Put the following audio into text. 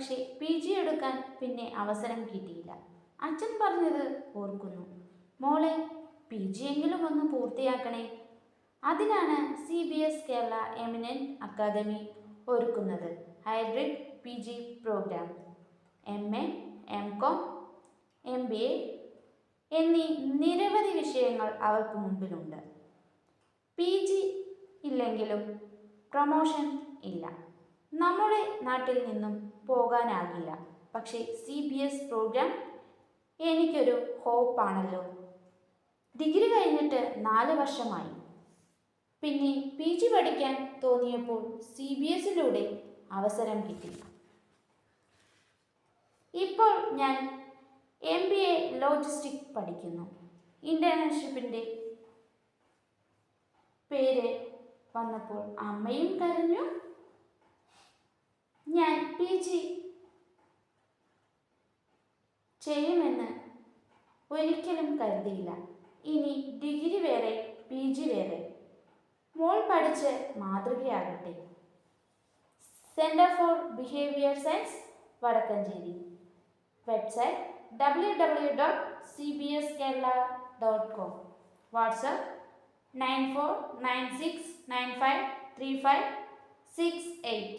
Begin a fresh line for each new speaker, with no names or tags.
പക്ഷേ P G എടുക്കാൻ പിന്നെ അവസരം കിട്ടിയില്ല. അച്ഛൻ പറഞ്ഞത് ഓർക്കുന്നു. മോളെ പി ജി എങ്കിലും ഒന്ന് പൂർത്തിയാക്കണേ. അതിനാണ് C B S Kerala eminent academy ഒരുക്കുന്നത്. Hybrid P G program. M A M com M B A എന്നീ നിരവധി വിഷയങ്ങൾ അവർക്ക് മുമ്പിലുണ്ട്. പി ജി ഇല്ലെങ്കിലും പ്രൊമോഷൻ ഇല്ല. നമ്മുടെ നാട്ടിൽ നിന്നും പോകാനാകില്ല. പക്ഷേ സി ബി എസ് പ്രോഗ്രാം എനിക്കൊരു ഹോപ്പാണല്ലോ ഡിഗ്രി കഴിഞ്ഞിട്ട് നാല് വർഷമായി. പിന്നെ പി ജി പഠിക്കാൻ തോന്നിയപ്പോൾ സി ബി എസിലൂടെ അവസരം കിട്ടി. ഇപ്പോൾ ഞാൻ എം ബി എ ലോജിസ്റ്റിക് പഠിക്കുന്നു. ഇന്റേൺഷിപ്പിന്റെ പേര് വന്നപ്പോൾ അമ്മയും കരഞ്ഞു. ഞാൻ പി ജി ചെയ്യുമെന്ന് ഒരിക്കലും കരുതിയില്ല. ഇനി ഡിഗ്രി വേറെ പി ജി വേറെ. മോൾ പഠിച്ച് മാതൃകയാകട്ടെ. Centre for behaviour science Vadakkanchery. Website W W dot C B S Kerala dot com WhatsApp nine four nine six nine five three five six eight.